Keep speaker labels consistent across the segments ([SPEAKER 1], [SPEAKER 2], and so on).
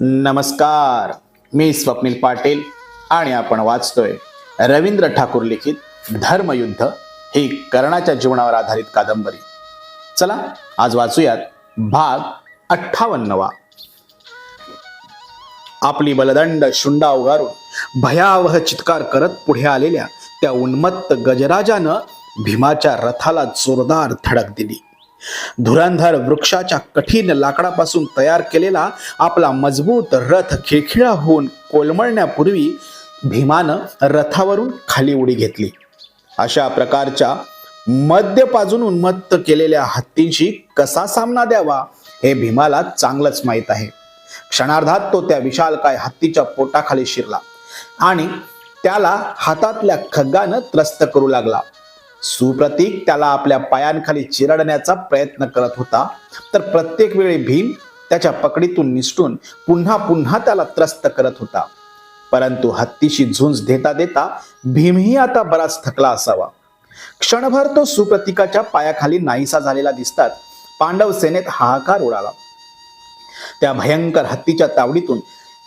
[SPEAKER 1] नमस्कार. मी स्वप्नील पाटील आणि आपण वाचतोय रवींद्र ठाकूर लिखित धर्मयुद्ध ही कर्णाच्या जीवनावर आधारित कादंबरी. चला आज वाचूयात भाग अठ्ठावन्नवा. आपली बलदंड शुंडा उगारून भयावह चित्कार करत पुढे आलेल्या त्या उन्मत्त गजराजानं भीमाच्या रथाला जोरदार धडक दिली. धुरंधर वृक्षाच्या कठीण लाकडापासून तयार केलेला आपला मजबूत रथ खिळखिळा होऊन कोलमळण्यापूर्वी भीमानं रथावरून खाली उडी घेतली. अशा प्रकारच्या मध्य पाजून उन्मत्त केलेल्या हत्तींशी कसा सामना द्यावा हे भीमाला चांगलंच माहीत आहे. क्षणार्धात तो त्या विशालकाय हत्तीच्या पोटाखाली शिरला आणि त्याला हातातल्या खग्गानं त्रस्त करू लागला. सुप्रतीक त्याला आपल्या पायांखाली चिरडण्याचा प्रयत्न करत होता. तर प्रत्येक वेळी भीम त्याच्या पकडीतून निसटून पुन्हा पुन्हा त्याला त्रस्त करत होता. परंतु हत्तीशी झुंज देता देता भीमही आता बराच थकला असावा. क्षणभर तो सुप्रतीकाच्या पायाखाली नाहीसा झालेला दिसतात. पांडव सेनेत हाहाकार उडाला. त्या भयंकर हत्तीच्या तावडीतून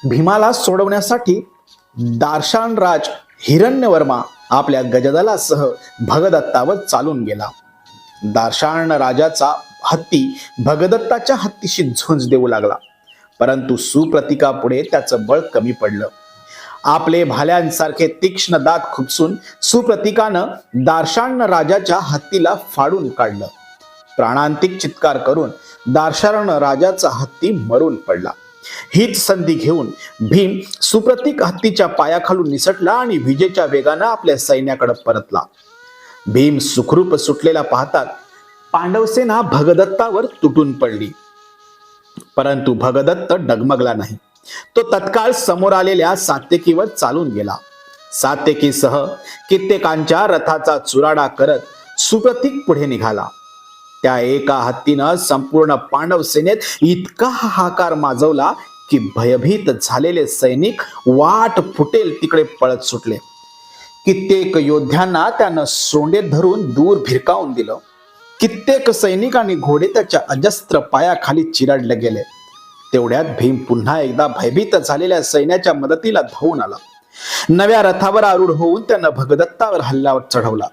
[SPEAKER 1] भीमाला सोडवण्यासाठी दार्शानराज हिरण्यवर्मा आपल्या गजदलासह भगदत्तावर चालून गेला. दार्शाण राजाचा हत्ती भगदत्ताच्या हत्तीशी झुंज देऊ लागला. परंतु सुप्रतिकापुढे त्याचं बळ कमी पडलं. आपले भाल्यांसारखे तीक्ष्ण दात खुपसून सुप्रतिकानं दार्शाण राजाच्या हत्तीला फाडून काढलं. प्राणांतिक चित्कार करून दार्शान राजाचा हत्ती मरून पडला. हीच संधी घेऊन भीम सुप्रतीक हत्तीच्या पायाखालून निसटला आणि विजेच्या वेगानं आपल्या सैन्याकडे परतला. भीम सुखरूप सुटलेला पाहतात पांडवसेना भगदत्तावर तुटून पडली. परंतु भगदत्त डगमगला नाही. तो तत्काळ समोर आलेल्या सात्यकीवर चालून गेला. सात्यकीसह कित्येकांच्या रथाचा चुराडा करत सुप्रतीक पुढे निघाला. त्या एका हत्तीनं संपूर्ण पांडव सेनेत इतका हाहाकार माजवला की भयभीत झालेले सैनिक वाट फुटेल तिकडे पळत सुटले. कित्येक योद्ध्यांना त्यानं सोंडे धरून दूर भिरकावून दिलं. कित्येक सैनिक आणि घोडे त्याच्या अजस्त्र पायाखाली चिरडले गेले. तेवढ्यात भीम पुन्हा एकदा भयभीत झालेल्या सैन्याच्या मदतीला धावून आला. नव्या रथावर आरूढ होऊन त्यानं भगदत्तावर हल्ल्यावर चढवला.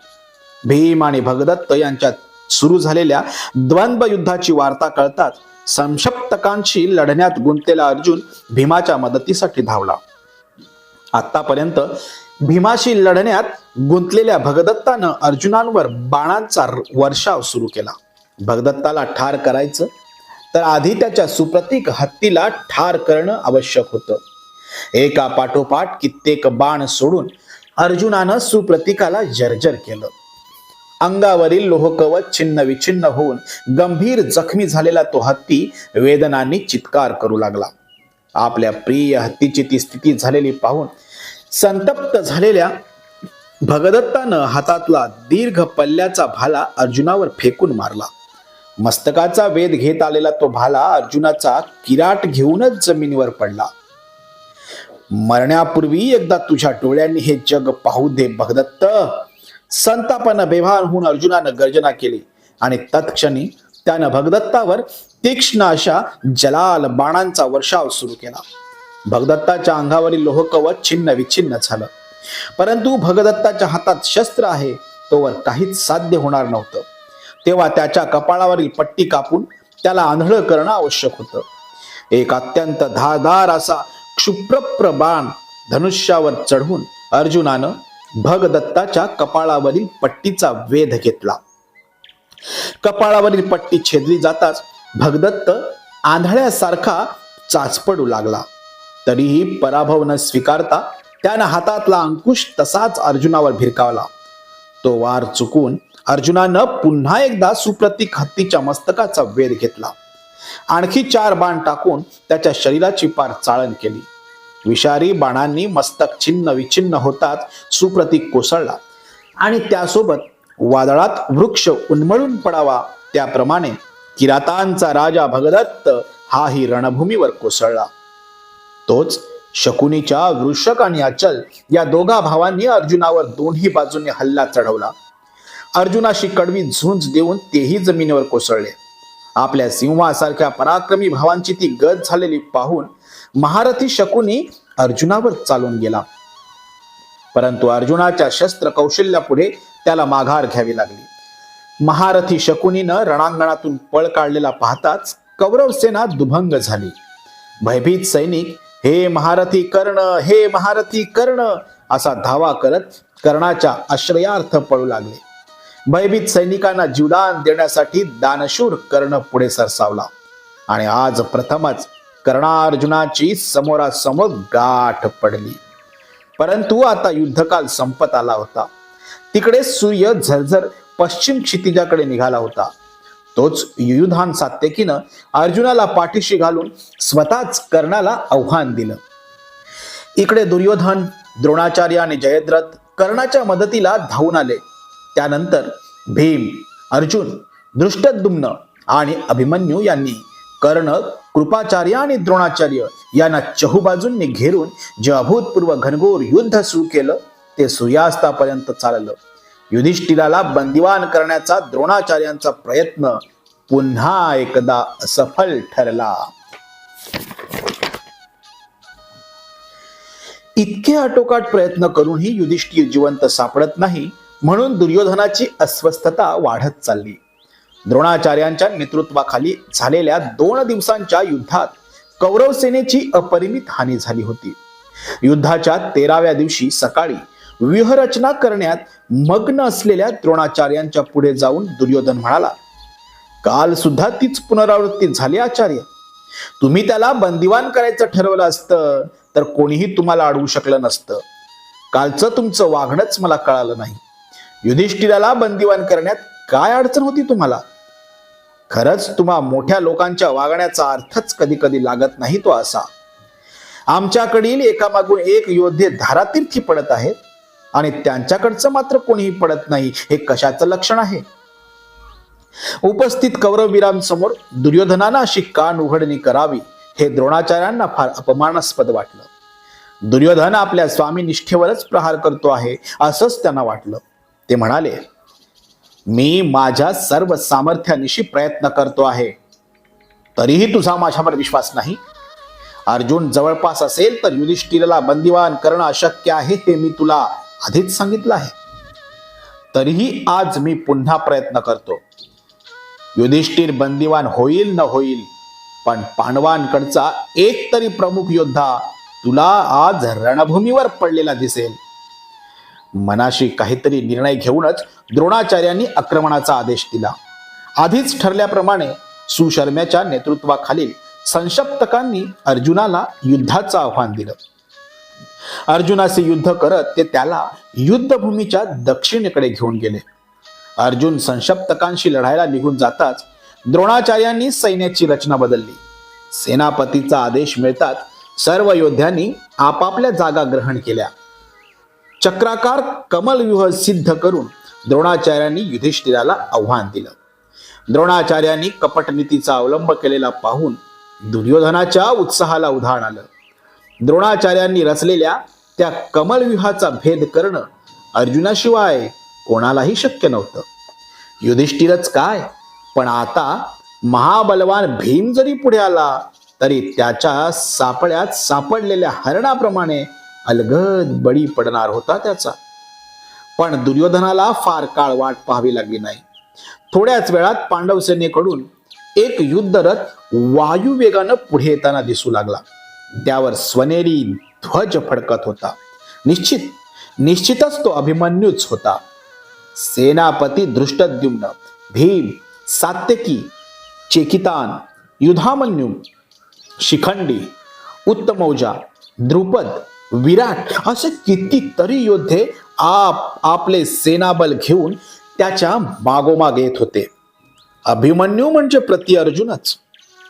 [SPEAKER 1] भीम आणि भगदत्त यांच्यात सुरू झालेल्या द्वंद्व युद्धाची वार्ता कळताच संशप्तकांशी लढण्यात गुंतलेला अर्जुन भीमाच्या मदतीसाठी धावला. आतापर्यंत भीमाशी लढण्यात गुंतलेल्या भगदत्तानं अर्जुनांवर बाणांचा वर्षाव सुरू केला. भगदत्ताला ठार करायचं तर आधी त्याच्या सुप्रतीक हत्तीला ठार करणं आवश्यक होतं. एका पाठोपाठ कित्येक बाण सोडून अर्जुनानं सुप्रतीकाला जर्जर केलं. अंगावरील लोहकवच छिन्न विछिन्न होऊन गंभीर जखमी झालेला तो हत्ती वेदनांनी चित्कार करू लागला. आपल्या प्रिय हत्तीची ती स्थिती झालेली पाहून संतप्त झालेल्या भगदत्तानं हातातला दीर्घ पल्ल्याचा भाला अर्जुनावर फेकून मारला. मस्तकाचा वेध घेत आलेला तो भाला अर्जुनाचा किराट घेऊनच जमिनीवर पडला. मरण्यापूर्वी एकदा तुझ्या डोळ्यांनी हे जग पाहू दे भगदत्त. संतापानं बेभान होऊन अर्जुनानं गर्जना केली. आणि तत्क्षणी त्यानं भगदत्तावर तीक्ष्ण अशा जलाल बाणांचा वर्षाव सुरू केला. भगदत्ताच्या अंगावरील लोहकवच छिन्न विच्छिन्न झालं. परंतु भगदत्ताच्या हातात शस्त्र आहे तोवर काहीच साध्य होणार नव्हतं. तेव्हा त्याच्या कपाळावरील पट्टी कापून त्याला आंधळ करणं आवश्यक होतं. एक अत्यंत धारदार असा क्षुप्रप्र बाण धनुष्यावर चढवून अर्जुनानं भगदत्ताच्या कपाळावरील पट्टीचा वेध घेतला. कपाळावरील पट्टी छेदली जाताच भगदत्त आंधळ्यासारखा चाचपडू लागला. तरीही पराभव न स्वीकारता त्यानं हातातला अंकुश तसाच अर्जुनावर भिरकावला. तो वार चुकून अर्जुनानं पुन्हा एकदा सुप्रतीक हत्तीच्या मस्तकाचा वेध घेतला. आणखी चार बाण टाकून त्याच्या शरीराची पार चाळण केली. विषारी बाणांनी मस्तक छिन्न विछिन्न होताच सुप्रतीक कोसळला आणि त्यासोबत वादळात वृक्ष उन्मळून पडावा त्याप्रमाणे किरातांचा राजा भगदत्त हाही रणभूमीवर कोसळला. तोच शकुनीच्या वृषक आणि अचल या दोघा भावांनी अर्जुनावर दोन्ही बाजूने हल्ला चढवला. अर्जुनाशी कडवी झुंज देऊन तेही जमिनीवर कोसळले. आपल्या सिंहासारख्या पराक्रमी भावांची ती गत झालेली पाहून महारथी शकुनी अर्जुनावर चालून गेला. परंतु अर्जुनाच्या शस्त्र कौशल्यापुढे त्याला माघार घ्यावी लागली. महारथी शकुनीनं रणांगणातून पळ काढलेला पाहताच कौरव सेना दुभंग झाली. भयभीत सैनिक हे महारथी कर्ण हे महारथी कर्ण असा धावा करत कर्णाच्या आश्रयार्थ पळू लागले. भयभीत सैनिकांना जीवदान देण्यासाठी दानशूर कर्ण पुढे सरसावला. आणि आज प्रथमच कर्णार्जुनाची समोरासमोर गाठ पडली. परंतु आता युद्धकाल संपत आला होता. तिकडे सूर्य झरझर पश्चिम क्षितिजाकडे निघाला होता. तोच युयुधान सात्यकीनं अर्जुनाला पाठीशी घालून स्वतःच कर्णाला आव्हान दिलं. इकडे दुर्योधन द्रोणाचार्य आणि जयद्रथ कर्णाच्या मदतीला धावून आले. त्यानंतर भीम अर्जुन दृष्टद्युम्न आणि अभिमन्यू यांनी कर्ण कृपाचार्य आणि द्रोणाचार्य यांना चहूबाजूंनी घेरून जे अभूतपूर्व घनघोर युद्ध सुरू केलं ते सूर्यास्तापर्यंत चाललं. युधिष्ठिराला बंदिवान करण्याचा द्रोणाचार्यांचा प्रयत्न पुन्हा एकदा असफल ठरला. इतके आटोकाट प्रयत्न करूनही युधिष्ठिर जिवंत सापडत नाही म्हणून दुर्योधनाची अस्वस्थता वाढत चालली. द्रोणाचार्यांच्या नेतृत्वाखाली झालेल्या दोन दिवसांच्या युद्धात कौरव सेनेची अपरिमित हानी झाली होती. युद्धाच्या तेराव्या दिवशी सकाळी व्यूहरचना करण्यात मग्न असलेल्या द्रोणाचार्यांच्या पुढे जाऊन दुर्योधन म्हणाला काल सुद्धा तीच पुनरावृत्ती झाली आचार्य. तुम्ही त्याला बंदिवान करायचं ठरवलं असतं तर कोणीही तुम्हाला अडवू शकलं नसतं. कालचं तुमचं वागणंच मला कळालं नाही. युधिष्ठिराला बंदिवान करण्यात काय अडचण होती तुम्हाला? खरंच तुम्हा मोठ्या लोकांच्या वागण्याचा अर्थच कधी कधी लागत नाही तो असा. आमच्याकडील एकामागून एक योद्धे धारातीर्थी पडत आहेत आणि त्यांच्याकडचं मात्र कोणीही पडत नाही हे कशाचं लक्षण आहे? उपस्थित कौरववीरांसमोर दुर्योधनानं अशी कान उघडणी करावी हे द्रोणाचार्यांना फार अपमानास्पद वाटलं. दुर्योधन आपल्या स्वामी निष्ठेवरच प्रहार करतो आहे असंच त्यांना वाटलं. ते म्हणाले मी माझ्या सर्व सामर्थ्यानिशी प्रयत्न करतो आहे. तरीही तुझा माझ्यावर विश्वास नाही. अर्जुन जवळपास असेल तर युधिष्ठिरला बंदिवान करणं अशक्य आहे हे मी तुला आधीच सांगितलं आहे. तरीही आज मी पुन्हा प्रयत्न करतो. युधिष्ठिर बंदिवान होईल न होईल पण पांडवांकडचा एक तरी प्रमुख योद्धा तुला आज रणभूमीवर पडलेला दिसेल. मनाशी काहीतरी निर्णय घेऊनच द्रोणाचार्यांनी आक्रमणाचा आदेश दिला. आधीच ठरल्याप्रमाणे सुशर्म्याच्या नेतृत्वाखालील संशप्तकांनी अर्जुनाला युद्धाचं आव्हान दिलं. अर्जुनाचे युद्ध करत ते त्याला युद्धभूमीच्या दक्षिणेकडे घेऊन गेले. अर्जुन संशप्तकांशी लढायला निघून जाताच द्रोणाचार्यांनी सैन्याची रचना बदलली. सेनापतीचा आदेश मिळताच सर्व योद्ध्यांनी आपापल्या जागा ग्रहण केल्या. चक्राकार कमलव्यूह सिद्ध करून द्रोणाचार्यांनी युधिष्ठिराला आव्हान दिलं. द्रोणाचार्यांनी कपटनीतीचा अवलंब केलेला पाहून दुर्योधनाच्या उत्साहाला उधाण आलं. द्रोणाचार्यांनी रचलेल्या त्या कमलव्यूहाचा भेद करणं अर्जुनाशिवाय कोणालाही शक्य नव्हतं. युधिष्ठिरच काय? पण आता महाबलवान भीम जरी पुढे आला तरी त्याच्या सापळ्यात सापडलेल्या हरणाप्रमाणे अलगद बळी पडणार होता त्याचा. पण दुर्योधनाला फार काळ वाट पाहावी लागली नाही. थोड्याच वेळात पांडव सेनेकडून एक युद्धरथ वायुवेगानं पुढे येताना दिसू लागला. त्यावर स्वनेरी ध्वज फडकत होता. निश्चित निश्चितच तो अभिमन्यूच होता. सेनापती दृष्टद्युम्न भीम सात्यकी चेकितान युधामन्यू शिखंडी उत्तमौजा द्रुपद विराट असे कितीतरी योद्धे आप आपले सेनाबल घेऊन त्याच्या मागोमाग येत होते. अभिमन्यू म्हणजे प्रति अर्जुनच.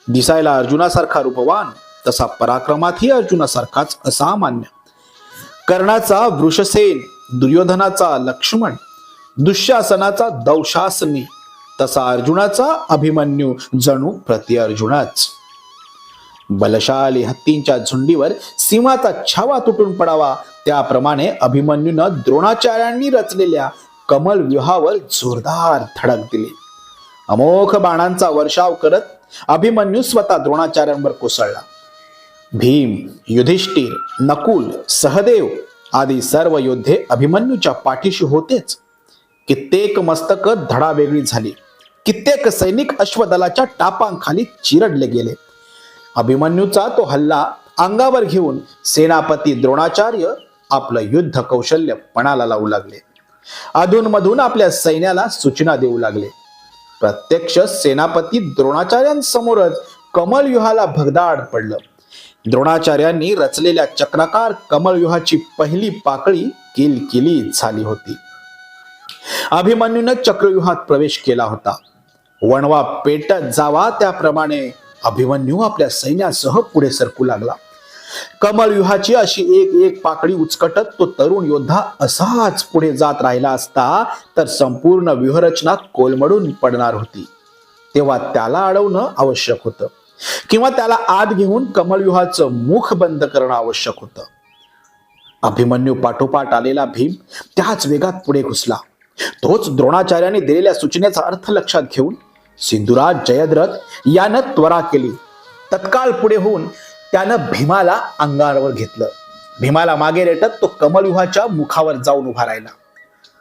[SPEAKER 1] दिसायला अर्जुनासारखा रूपवान तसा पराक्रमातही अर्जुनासारखाच असामान्य. कर्णाचा वृषसेन दुर्योधनाचा लक्ष्मण दुःशासनाचा दौशासनी तसा अर्जुनाचा अभिमन्यू जणू प्रति अर्जुनाच. बलशाली हत्तींच्या झुंडीवर सिंहाचा छावा तुटून पडावा. त्याप्रमाणे अभिमन्यूनं द्रोणाचार्यांनी रचलेल्या कमल व्यूहावर जोरदार धडक दिली. अमोघ बाणांचा वर्षाव करत अभिमन्यू स्वतः द्रोणाचार्यांवर कोसळला. भीम युधिष्ठिर नकुल सहदेव आदी सर्व योद्धे अभिमन्यूच्या पाठीशी होतेच. कित्येक मस्तक धडा वेगळी झाली. कित्येक सैनिक अश्वदलाच्या टापांखाली चिरडले गेले. अभिमन्यूचा तो हल्ला अंगावर घेऊन सेनापती द्रोणाचार्य आपलं युद्ध कौशल्य पणाला लावू लागले. अधूनमधून आपल्या सैन्याला सूचना देऊ लागले. प्रत्यक्ष सेनापती द्रोणाचार्यांसमोरच कमलव्यूहाला भगदाड पडलं. द्रोणाचार्यांनी रचलेल्या चक्राकार कमलव्यूहाची पहिली पाकळी किल किली झाली होती. अभिमन्यूनं चक्रव्यूहात प्रवेश केला होता. वणवा पेटत जावा त्याप्रमाणे अभिमन्यू आपल्या सैन्यासह पुढे सरकू लागला. कमलव्यूहाची अशी एक एक पाकळी उचकटत तो तरुण योद्धा असाच पुढे जात राहिला असता तर संपूर्ण व्यूहरचना कोलमडून पडणार होती. तेव्हा त्याला अडवणं आवश्यक होतं. किंवा त्याला आत घेऊन कमलव्यूहाचं मुख बंद करणं आवश्यक होतं. अभिमन्यू पाठोपाठ आलेला भीम त्याच वेगात पुढे घुसला. तोच द्रोणाचार्याने दिलेल्या सूचनेचा अर्थ लक्षात घेऊन सिंधुराज जयद्रथ यानं त्वरा केली. तत्काळ पुढे होऊन त्यानं भीमाला अंगावर घेतलं. भीमाला मागे रेटत तो कमलव्यूहाच्या मुखावर जाऊन उभा राहिला.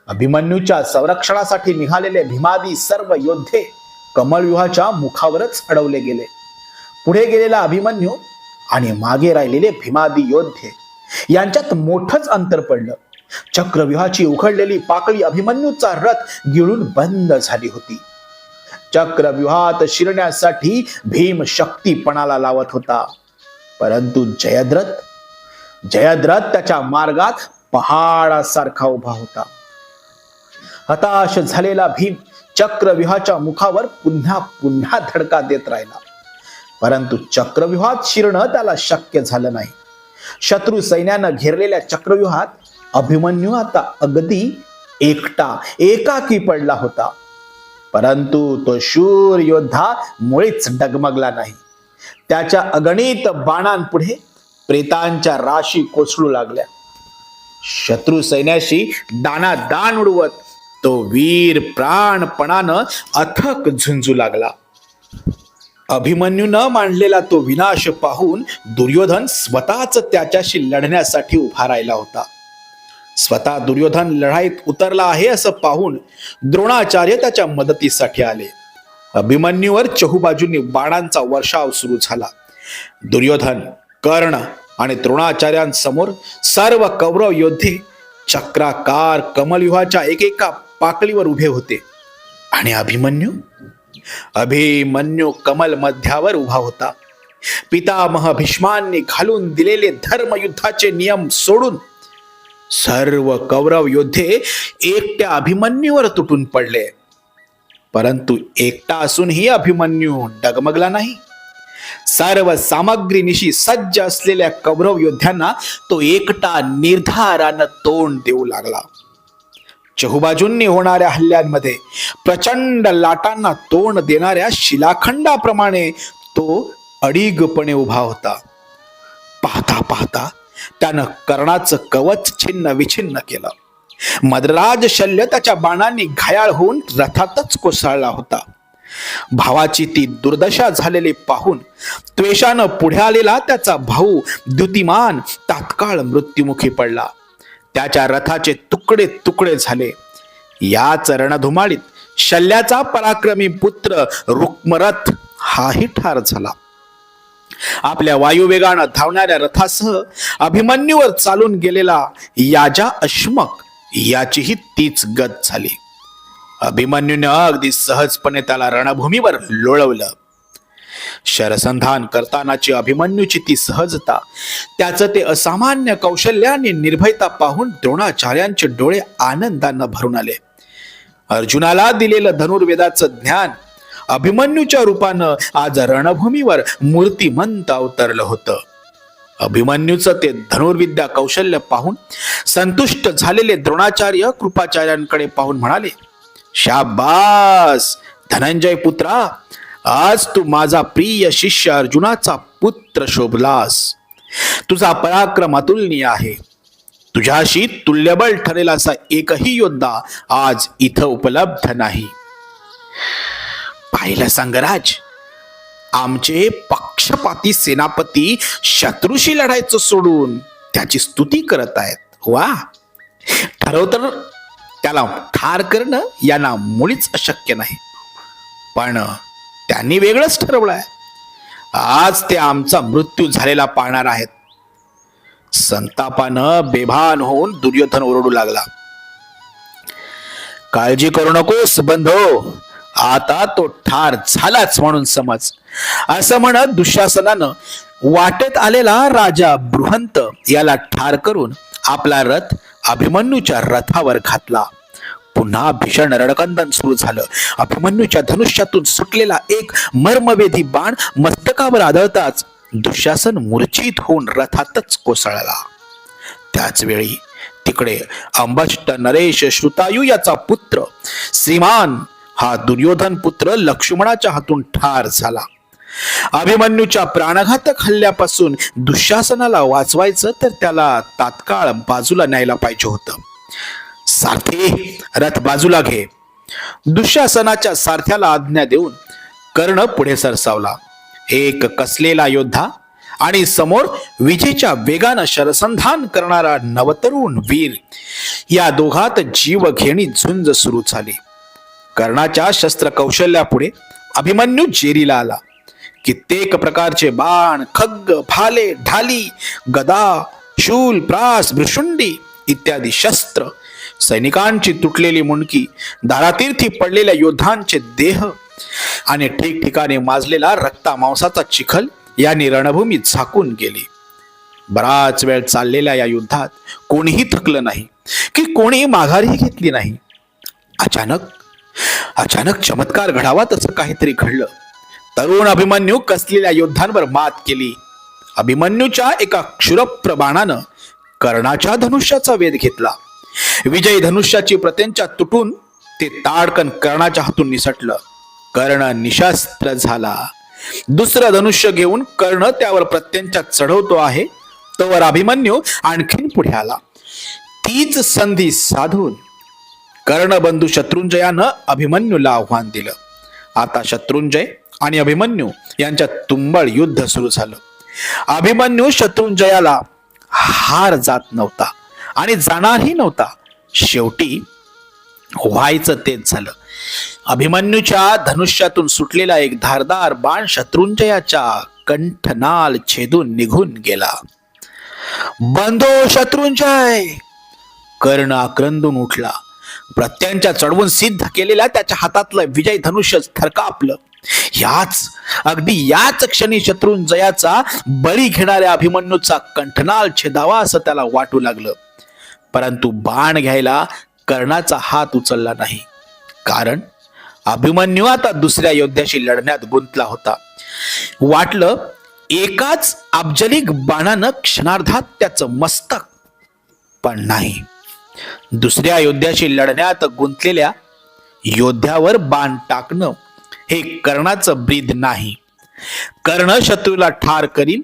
[SPEAKER 1] अभिमन्यूच्या संरक्षणासाठी निघालेले भीमादी सर्व योद्धे कमलव्यूहाच्या मुखावरच अडवले गेले. पुढे गेलेला अभिमन्यू आणि मागे राहिलेले भीमादी योद्धे यांच्यात मोठंच अंतर पडलं. चक्रव्यूहाची उघडलेली पाकळी अभिमन्यूचा रथ गिळून बंद झाली होती. चक्रव्यूहात शिरण्यासाठी भीम शक्तीपणाला लावत होता. परंतु जयद्रथ जयद्रथ त्याच्या मार्गात पहाडासारखा उभा होता. हताश झालेला भीम चक्रव्यूहाच्या मुखावर पुन्हा पुन्हा धडका देत राहिला. परंतु चक्रव्यूहात शिरणं त्याला शक्य झालं नाही. शत्रू सैन्यानं घेरलेल्या चक्रव्यूहात अभिमन्यू आता अगदी एकटा एकाकी पडला होता. परंतु तो शूर योद्धा मुळीच डगमगला नाही. त्याच्या अगणित बाणांपुढे प्रेतांच्या राशी कोसळू लागल्या. शत्रू सैन्याशी दाना दान उडवत तो वीर प्राणपणानं अथक झुंजू लागला. अभिमन्यूनं मांडलेला तो विनाश पाहून दुर्योधन स्वतःच त्याच्याशी लढण्यासाठी उभा राहिला होता. स्वतः दुर्योधन लढाईत उतरला आहे असं पाहून द्रोणाचार्य त्याच्या मदतीसाठी आले. अभिमन्यूवर चहूबाजूंनी बाणांचा वर्षाव सुरू झाला. दुर्योधन कर्ण आणि द्रोणाचार्यांसमोर सर्व कौरव योद्धे चक्राकार कमलव्यूहाच्या एकेका पाकळीवर उभे होते. आणि अभिमन्यू? अभिमन्यू कमल मध्यावर उभा होता. पितामह भीष्मांनी घालून दिलेले धर्मयुद्धाचे नियम सोडून सर्व कौरव योद्धे एकट्या अभिमन्यूवर तुटून पडले. परंतु एकटा असूनही अभिमन्यू डगमगला नाही. सर्व सामग्रीनिशी सज्ज असलेल्या कौरव योद्ध्यांना तो एकटा निर्धारानं तोंड देऊ लागला. चहुबाजूंनी होणाऱ्या हल्ल्यांमध्ये प्रचंड लाटांना तोंड देणाऱ्या शिलाखंडाप्रमाणे तो अडीगपणे उभा होता. पाहता पाहता त्यानं कर्णाचं कवच छिन्न विछिन्न केलं. मदराज शल्य त्याच्या बाणांनी घायाळ होऊन रथातच कोसळला होता. भावाची ती दुर्दशा झालेली पाहून त्वेषानं पुढे आलेला त्याचा भाऊ द्युतिमान तात्काळ मृत्युमुखी पडला. त्याच्या रथाचे तुकडे तुकडे झाले. याच रणधुमाळीत शल्याचा पराक्रमी पुत्र रुक्मरथ हाही ठार झाला. आपल्या वायुवेगानं धावणाऱ्या रथासह अभिमन्यूवर चालून गेलेला याजा अश्मक याचीही तीच गत झाली. अभिमन्यूने अगदी सहजपणे त्याला रणभूमीवर लोळवलं. शरसंधान करतानाची अभिमन्यूची ती सहजता त्याचं ते असामान्य कौशल्य आणि निर्भयता पाहून द्रोणाचार्यांचे डोळे आनंदानं भरून आले. अर्जुनाला दिलेलं धनुर्वेदाचं ज्ञान अभिमन्यूच्या रूपानं आज रणभूमीवर मूर्तिमंत अवतरलं होतं. अभिमन्यूचं ते धनुर्विद्या कौशल्य पाहून संतुष्ट झालेले द्रोणाचार्य कृपाचार्यांकडे पाहून म्हणाले शाबास! धनंजय पुत्रा आज तू माझा प्रिय शिष्य अर्जुनाचा पुत्र शोभलास. तुझा पराक्रम अतुलनीय आहे. तुझ्याशी तुल्यबळ ठरेल असा एकही योद्धा आज इथं उपलब्ध नाही. पाहिलं संगराज? आमचे पक्षपाती सेनापती शत्रूशी लढायचं सोडून त्याची स्तुती करत आहेत. वा! ठरव तर त्याला ठार करणं यांना मुळीच अशक्य नाही. पण त्यांनी वेगळंच ठरवलंय. आज ते आमचा मृत्यू झालेला पाहणार आहेत. संतापानं बेभान होऊन दुर्योधन ओरडू लागला. काळजी करू नकोस बंधो! आता तो ठार झालाच म्हणून समज. असं म्हणत दुःशासनानं वाटेत आलेला राजा बृहंत याला ठार करून आपला रथ अभिमन्यूच्या रथावर घातला. पुन्हा भीषण रणकंदन सुरू झालं. अभिमन्यूच्या धनुष्यातून सुटलेला एक मर्मवेधी बाण मस्तकावर आदळताच दुःशासन मूर्छित होऊन रथातच कोसळला. त्याच वेळी तिकडे अंबष्ट नरेश श्रुतायू याचा पुत्र श्रीमान हा दुर्योधन पुत्र लक्ष्मणाच्या हातून ठार झाला. अभिमन्यूच्या प्राणघातक हल्ल्यापासून दुःशासनाला वाचवायचं तर त्याला तात्काळ बाजूला न्यायला पाहिजे होतं. सारथी रथ बाजूला घे. दुःशासनाच्या सारथ्याला आज्ञा देऊन कर्ण पुढे सरसावला. एक कसलेला योद्धा आणि समोर विजेच्या वेगानं शरसंधान करणारा नवतरुण वीर. या दोघात जीवघेणी झुंज सुरू झाली. कर्णाच्या शस्त्रकौशल्यापुढे अभिमन्यू जेरीला आला. कित्येक प्रकारचे बाण खग्ग भाले ढाली गदा शूल प्रास भृशुंडी इत्यादी शस्त्र सैनिकांची तुटलेली मुंडकी दारातीर्थी पडलेल्या योद्धांचे देह आणि ठिकठिकाणी माजलेला रक्ता मांसाचा चिखल याने रणभूमी झाकून गेली. बराच वेळ चाललेल्या या युद्धात कोणीही थकलं नाही की कोणी माघारही घेतली नाही. अचानक अचानक चमत्कार घडावा तसं काहीतरी घडलं. तरुण अभिमन्यू कसलेल्या योद्धांवर मात केली. अभिमन्यूच्या एका क्षुरप्र बाणानं कर्णाच्या धनुष्याचा वेध घेतला. विजयी धनुष्याची प्रत्यंचा तुटून ते ताडकन कर्णाच्या हातून निसटलं. कर्ण निशास्त्र झाला. दुसरं धनुष्य घेऊन कर्ण त्यावर प्रत्यंचा चढवतो आहे तोवर अभिमन्यू आणखीन पुढे आला. तीच संधी साधून कर्णबंधू शत्रुंजयानं अभिमन्यूला आव्हान दिलं. आता शत्रुंजय आणि अभिमन्यू यांच्यात तुंबळ युद्ध सुरू झालं. अभिमन्यू शत्रुंजयाला हार जात नव्हता आणि जाणारही नव्हता. शेवटी व्हायचं तेच झालं. अभिमन्यूच्या धनुष्यातून सुटलेला एक धारदार बाण शत्रुंजयाच्या कंठनाल छेदून निघून गेला. बंधो शत्रुंजय! कर्ण आक्रंदून उठला. प्रत्यांच्या चढवून सिद्ध केलेल्या त्याच्या हातातलं विजय धनुष्य थरकापलं. याच अगदी याच क्षणी शत्रुंजयाचा बळी घेणाऱ्या अभिमन्यूचा कंठनाल छेदावा असं त्याला वाटू लागलं. परंतु बाण घ्यायला कर्णाचा हात उचलला नाही. कारण अभिमन्यू आता दुसऱ्या योद्ध्याशी लढण्यात गुंतला होता. वाटलं एकाच अब्जलिक बाणानं क्षणार्धात त्याचं मस्तक. पण नाही. दुसऱ्या योद्ध्याशी लढण्यात गुंतलेल्या योद्ध्यावर बाण टाकणं हे कर्णाचं ब्रीद नाही. कर्ण शत्रूला ठार करील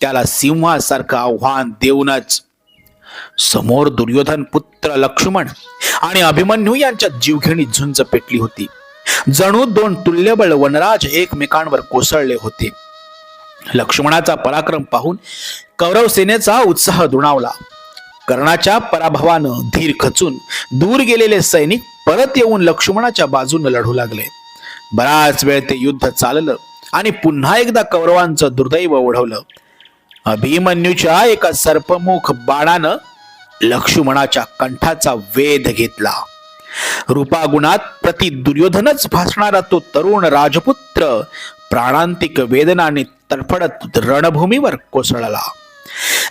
[SPEAKER 1] त्याला सिंहासारखं आव्हान देऊनच. समोर दुर्योधन पुत्र लक्ष्मण आणि अभिमन्यू यांच्या जीवघेणी झुंज पेटली होती. जणू दोन तुल्यबळ वनराज एकमेकांवर कोसळले होते. लक्ष्मणाचा पराक्रम पाहून कौरव सेनेचा उत्साह दुणावला. कर्णाच्या पराभवानं धीर खचून दूर गेलेले सैनिक परत येऊन लक्ष्मणाच्या बाजूने लढू लागले. बराच वेळ ते युद्ध चाललं आणि पुन्हा एकदा कौरवांचं दुर्दैव ओढवलं. अभिमन्यूच्या एका सर्पमुख बाणानं लक्ष्मणाच्या कंठाचा वेध घेतला. रूपागुणात प्रति दुर्योधनच भासणारा तो तरुण राजपुत्र प्राणांतिक वेदनाने तडफडत रणभूमीवर कोसळला.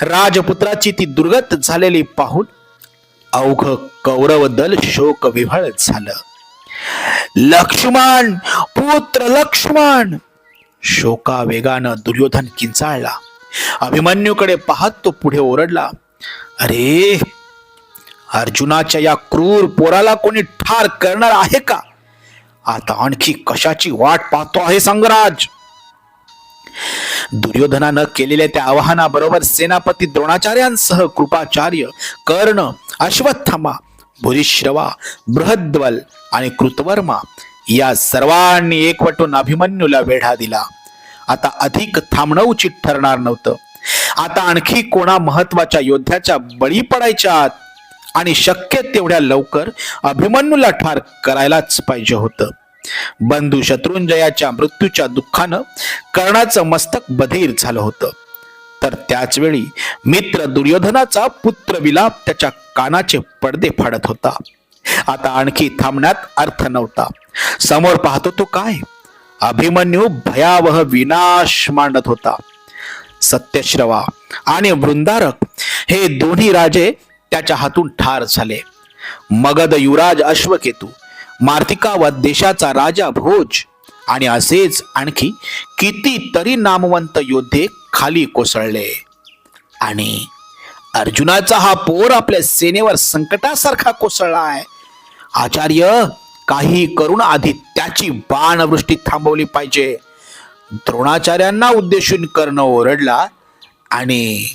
[SPEAKER 1] राजपुत्राची ती दुर्गत झालेली पाहून अवघ कौरव दल शोक विव्हळ झालं. लक्ष्मण पुत्र लक्ष्मण! शोका वेगानं दुर्योधन किंचाळला. अभिमन्यूकडे पाहत तो पुढे ओरडला अरे अर्जुनाच्या या क्रूर पोराला कोणी ठार करणार आहे का? आता आणखी कशाची वाट पाहतो आहे संगराज? दुर्योधनानं केलेल्या त्या आवाहनाबरोबर सेनापती द्रोणाचार्यांसह कृपाचार्य कर्ण अश्वत्थामा भूरिश्रवा बृहद्वल आणि कृतवर्मा या सर्वांनी एकवटून अभिमन्यूला वेढा दिला. आता अधिक थांबणं उचित ठरणार नव्हतं. आता आणखी कोणा महत्त्वाच्या योद्ध्याच्या बळी पडायच्या आणि शक्य तेवढ्या लवकर अभिमन्यूला ठार करायलाच पाहिजे होतं. बंधू शत्रुंजयाच्या मृत्यूच्या दुःखानं कर्णाचं मस्तक बधीर झालं होतं. तर त्याच वेळी मित्र दुर्योधनाचा पुत्र विलाप त्याच्या कानाचे पडदे फाडत होता. आता आणखी थांबण्यात अर्थ नव्हता. समोर पाहतो तो काय? अभिमन्यू भयावह विनाश मांडत होता. सत्यश्रवा आणि वृंदारक हे दोन्ही राजे त्याच्या हातून ठार झाले. मगध युवराज अश्वकेतू मार्तिका व देशाचा राजा भोज. आणि असेच आणखी कितीतरी नामवंत योद्धे खाली कोसळले. आणि अर्जुनाचा हा पोर आपल्या सेनेवर संकटासारखा कोसळला आहे. आचार्य काही करून आधी त्याची बाणवृष्टी थांबवली पाहिजे. द्रोणाचार्यांना उद्देशून कर्ण ओरडला आणि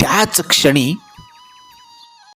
[SPEAKER 1] त्याच क्षणी